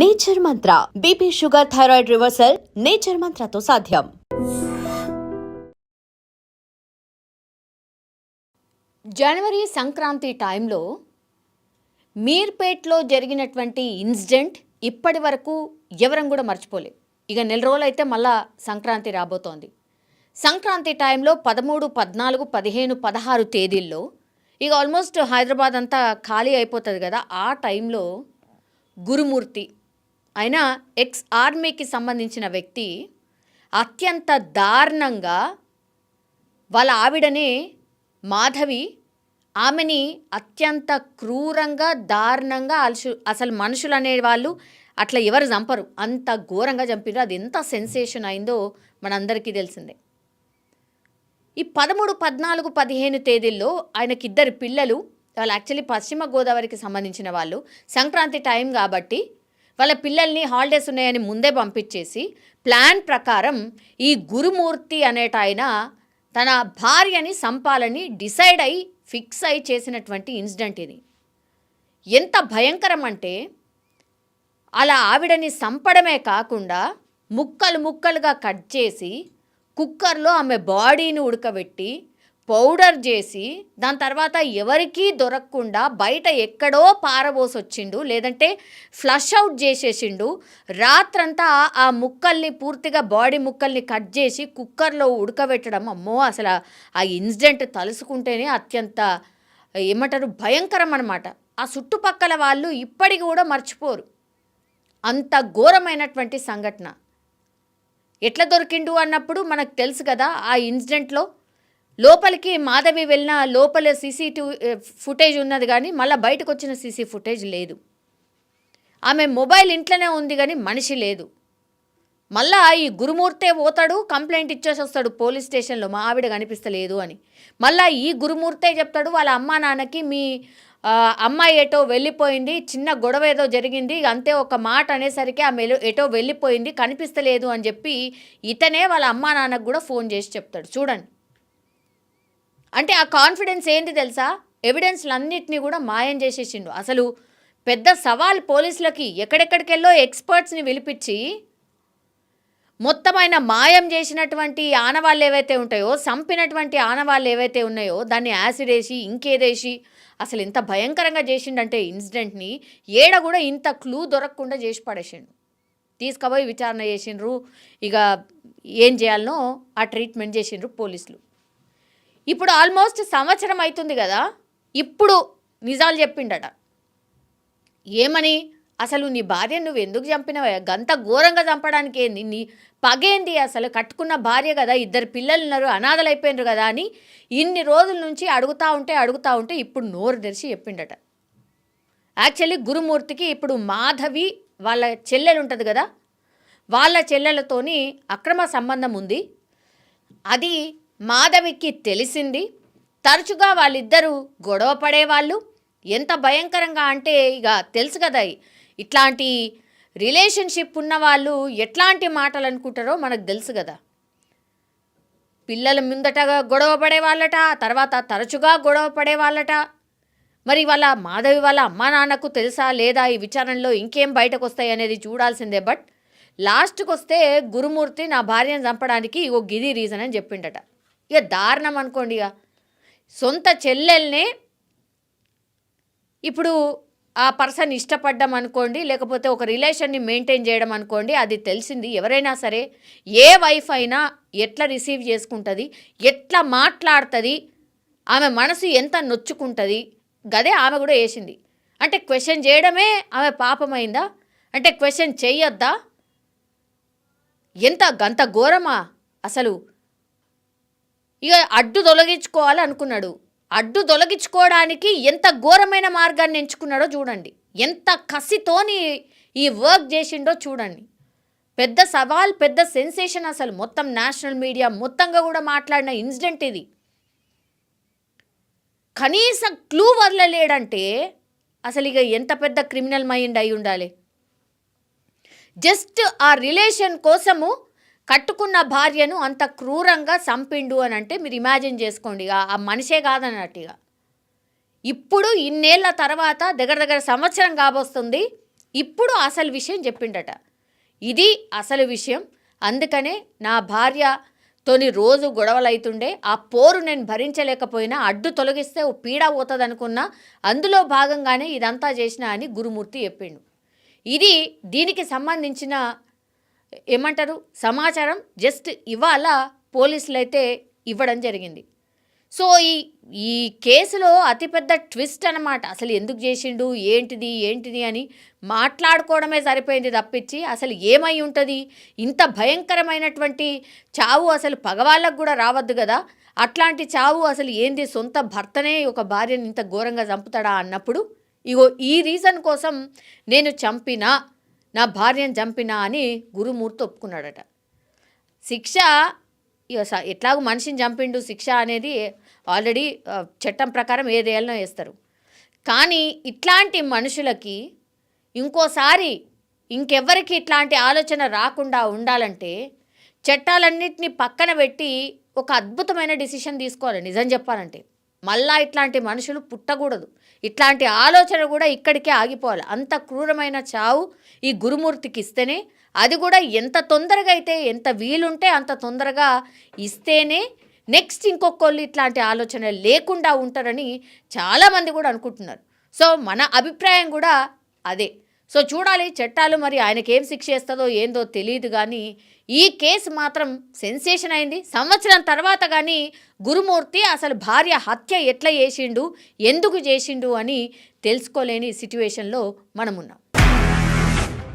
Nature mantra BP sugar thyroid reversal nature మంత్రతో సాధ్యం. జనవరి సంక్రాంతి టైంలో మీర్పేట్లో జరిగినటువంటి ఇన్సిడెంట్ ఇప్పటి వరకు ఎవరం కూడా మర్చిపోలే ఇక నెల రోజులైతే మళ్ళా సంక్రాంతి రాబోతోంది. సంక్రాంతి టైంలో పదమూడు పద్నాలుగు పదిహేను పదహారు తేదీల్లో ఇక ఆల్మోస్ట్ హైదరాబాద్ అంతా ఖాళీ అయిపోతుంది కదా. ఆ టైంలో గురుమూర్తి ఆయన ఎక్స్ ఆర్మీకి సంబంధించిన వ్యక్తి అత్యంత దారుణంగా వాళ్ళ ఆవిడనే మాధవి ఆమెని అత్యంత క్రూరంగా దారుణంగా అలసు అసలు మనుషులు అనేవాళ్ళు అట్లా ఎవరు చంపరు. అంత ఘోరంగా చంపారు అది ఎంత సెన్సేషన్ అయిందో మనందరికీ తెలిసిందే. ఈ పదమూడు పద్నాలుగు పదిహేను తేదీల్లో ఆయనకి ఇద్దరు పిల్లలు వాళ్ళు యాక్చువల్లీ పశ్చిమ గోదావరికి సంబంధించిన వాళ్ళు సంక్రాంతి టైం కాబట్టి వాళ్ళ పిల్లల్ని హాలిడేస్ ఉన్నాయని ముందే పంపించేసి ప్లాన్ ప్రకారం ఈ గురుమూర్తి అనేట ఆయన తన భార్యని సంపాలని డిసైడ్ అయి ఫిక్స్ అయి చేసినటువంటి ఇన్సిడెంట్ ఇది. ఎంత భయంకరం అంటే అలా ఆవిడని సంపడమే కాకుండా ముక్కలు ముక్కలుగా కట్ చేసి కుక్కర్లో ఆమె బాడీని ఉడకబెట్టి పౌడర్ చేసి దాని తర్వాత ఎవరికీ దొరకకుండా బయట ఎక్కడో పారబోసి వచ్చిండు లేదంటే ఫ్లష్ అవుట్ చేసేసిండు. రాత్రంతా ఆ ముక్కల్ని పూర్తిగా బాడీ ముక్కల్ని కట్ చేసి కుక్కర్లో ఉడకబెట్టడం అమ్మో! అసలు ఆ ఇన్సిడెంట్ తలుసుకుంటేనే అత్యంత ఏమంటారు? భయంకరం అనమాట ఆ చుట్టుపక్కల వాళ్ళు ఇప్పటికి కూడా మర్చిపోరు. అంత ఘోరమైనటువంటి సంఘటన. ఎట్లా దొరికిండు అన్నప్పుడు మనకు తెలుసు కదా ఆ ఇన్సిడెంట్లో లోపలికి మాధవి వెళ్ళిన లోపల సీసీ ఫుటేజ్ ఉన్నది కానీ మళ్ళీ బయటకు వచ్చిన సీసీ ఫుటేజ్ లేదు. ఆమె మొబైల్ ఇంట్లోనే ఉంది కానీ మనిషి లేదు. మళ్ళా ఈ గురుమూర్తే పోతాడు కంప్లైంట్ ఇచ్చేసి వస్తాడు పోలీస్ స్టేషన్లో మా ఆవిడ కనిపిస్తలేదు అని. మళ్ళా ఈ గురుమూర్తే చెప్తాడు వాళ్ళ అమ్మా నాన్నకి మీ అమ్మాయి ఎటో వెళ్ళిపోయింది చిన్న గొడవ ఏదో జరిగింది అంతే ఒక మాట అనేసరికి ఆమె ఎటో వెళ్ళిపోయింది కనిపిస్తలేదు అని చెప్పి ఇతనే వాళ్ళ అమ్మా నాన్నకు కూడా ఫోన్ చేసి చెప్తాడు. చూడండి. అంటే ఆ కాన్ఫిడెన్స్ ఏంటి తెలుసా? ఎవిడెన్స్లన్నింటినీ కూడా మాయం చేసేసిండు. అసలు పెద్ద సవాల్ పోలీసులకి ఎక్కడెక్కడికెళ్ళో ఎక్స్పర్ట్స్ని పిలిపించి మొత్తం ఆయన మాయం చేసినటువంటి ఆనవాళ్ళు ఏవైతే ఉంటాయో చంపినటువంటి ఆనవాళ్ళు ఏవైతే ఉన్నాయో దాన్ని యాసిడ్ వేసి ఇంకేదేసి అసలు ఇంత భయంకరంగా చేసిండంటే ఇన్సిడెంట్ని ఏడ కూడా ఇంత క్లూ దొరకకుండా చేసి పడేసిండు. తీసుకుపోయి విచారణ చేసిండ్రు. ఇక ఏం చేయాలనో ఆ ట్రీట్మెంట్ చేసిండ్రు పోలీసులు. ఇప్పుడు ఆల్మోస్ట్ సంవత్సరం అవుతుంది కదా ఇప్పుడు నిజాలు చెప్పిండట. ఏమని? అసలు నీ భార్య నువ్వు ఎందుకు చంపినవా? గంత ఘోరంగా చంపడానికి ఏంది? నీ పగేంది అసలు కట్టుకున్న భార్య కదా ఇద్దరు పిల్లలు ఉన్నారు అనాథలు అయిపోయినారు కదా అని ఇన్ని రోజుల నుంచి అడుగుతా ఉంటే అడుగుతా ఉంటే ఇప్పుడు నోరు తెరిచి చెప్పిండట. యాక్చువల్లీ గురుమూర్తికి ఇప్పుడు మాధవి వాళ్ళ చెల్లెలు ఉంటుంది కదా వాళ్ళ చెల్లెలతోని అక్రమ సంబంధం ఉంది. అది మాధవికి తెలిసింది. తరచుగా వాళ్ళిద్దరూ గొడవ పడేవాళ్ళు. ఎంత భయంకరంగా అంటే ఇక తెలుసు కదా ఇట్లాంటి రిలేషన్షిప్ ఉన్న వాళ్ళు ఎట్లాంటి మాటలు అనుకుంటారో మనకు తెలుసు కదా. పిల్లల ముందటగా గొడవ పడేవాళ్ళట తర్వాత తరచుగా గొడవ పడేవాళ్ళట. మరి వాళ్ళ మాధవి వాళ్ళ అమ్మా నాన్నకు తెలుసా లేదా ఈ విచారణలో ఇంకేం బయటకు వస్తాయి అనేది చూడాల్సిందే. బట్ లాస్ట్కి వస్తే గురుమూర్తి నా భార్యను చంపడానికి ఓ గిది రీజన్ అని చెప్పిండట. ఇక దారుణం అనుకోండి ఇక. సొంత చెల్లెల్నే ఇప్పుడు ఆ పర్సన్ ఇష్టపడ్డం అనుకోండి లేకపోతే ఒక రిలేషన్ని మెయింటైన్ చేయడం అనుకోండి అది తెలిసింది. ఎవరైనా సరే ఏ వైఫ్ అయినా ఎట్లా రిసీవ్ చేసుకుంటుంది ఎట్లా మాట్లాడుతుంది ఆమె మనసు ఎంత నొచ్చుకుంటుంది గదే ఆమె కూడా వేసింది అంటే క్వశ్చన్ చేయడమే ఆమె పాపమైందా? అంటే క్వశ్చన్ చేయొద్దా ఎంత గంత ఘోరమా అసలు? ఇక అడ్డు తొలగించుకోవాలి అనుకున్నాడు. అడ్డు తొలగించుకోవడానికి ఎంత ఘోరమైన మార్గాన్ని ఎంచుకున్నాడో చూడండి. ఎంత కసితోని ఈ వర్క్ చేసిండో చూడండి. పెద్ద సవాల్ పెద్ద సెన్సేషన్ అసలు. మొత్తం నేషనల్ మీడియా మొత్తంగా కూడా మాట్లాడిన ఇన్సిడెంట్ ఇది. కనీస క్లూ వదలలేడంటే అసలు ఇక ఎంత పెద్ద క్రిమినల్ మైండ్ అయి ఉండాలి. జస్ట్ ఆ రిలేషన్ కోసము కట్టుకున్న భార్యను అంత క్రూరంగా చంపిండు అని అంటే మీరు ఇమాజిన్ చేసుకోండి. ఇక ఆ మనిషే కాదన్నట్టు ఇక. ఇప్పుడు ఇన్నేళ్ళ తర్వాత దగ్గర దగ్గర సంవత్సరం కాబోస్తుంది. ఇప్పుడు అసలు విషయం చెప్పిండట. ఇది అసలు విషయం. అందుకనే నా భార్య తోని రోజు గొడవలు అవుతుండే ఆ పోరు నేను భరించలేకపోయినా అడ్డు తొలగిస్తే ఓ పీడ పోతుంది అనుకున్నా అందులో భాగంగానే ఇదంతా చేసిన అని గురుమూర్తి చెప్పిండు. ఇది దీనికి సంబంధించిన ఏమంటారు? సమాచారం జస్ట్ ఇవాళ పోలీసులు అయితే ఇవ్వడం జరిగింది. సో ఈ ఈ కేసులో అతిపెద్ద ట్విస్ట్ అన్నమాట. అసలు ఎందుకు చేసిండు? ఏంటిది? ఏంటిది అని మాట్లాడుకోవడమే సరిపోయింది తప్పించి అసలు ఏమై ఉంటుంది? ఇంత భయంకరమైనటువంటి చావు అసలు పగవాళ్ళకు కూడా రావద్దు కదా. అట్లాంటి చావు అసలు ఏంది? సొంత భర్తనే ఒక భార్యని ఇంత ఘోరంగా చంపుతాడా అన్నప్పుడు? ఇగో ఈ రీజన్ కోసం నేను చంపినా నా భార్యను చంపినా అని గురుమూర్తి ఒప్పుకున్నాడట. శిక్ష ఇక స- ఎట్లాగో మనిషిని చంపిండు శిక్ష అనేది ఆల్రెడీ చట్టం ప్రకారం ఏదేళ్ళనో వేస్తారు. కానీ ఇట్లాంటి మనుషులకి ఇంకోసారి ఇంకెవ్వరికి ఇట్లాంటి ఆలోచన రాకుండా ఉండాలంటే చట్టాలన్నింటినీ పక్కన పెట్టి ఒక అద్భుతమైన డిసిషన్ తీసుకోవాలి నిజం చెప్పాలంటే. మళ్ళా ఇట్లాంటి మనుషులు పుట్టకూడదు. ఇట్లాంటి ఆలోచన కూడా ఇక్కడికే ఆగిపోవాలి. అంత క్రూరమైన చావు ఈ గురుమూర్తికి ఇస్తేనే అది కూడా ఎంత తొందరగా అయితే ఎంత వీలుంటే అంత తొందరగా ఇస్తేనే నెక్స్ట్ ఇంకొకళ్ళు ఇట్లాంటి ఆలోచన లేకుండా ఉంటారని చాలామంది కూడా అనుకుంటున్నారు. సో మన అభిప్రాయం కూడా అదే. సో చూడాలి చట్టాలు మరి ఆయనకేం ఏం శిక్ష ఇస్తుందో ఏందో తెలియదు కానీ ఈ కేసు మాత్రం సెన్సేషన్ అయింది. సంవత్సరం తర్వాత కానీ గురుమూర్తి అసలు భార్య హత్య ఎట్లా చేసిండు ఎందుకు చేసిండు అని తెలుసుకోలేని సిట్యువేషన్లో మనం ఉన్నాం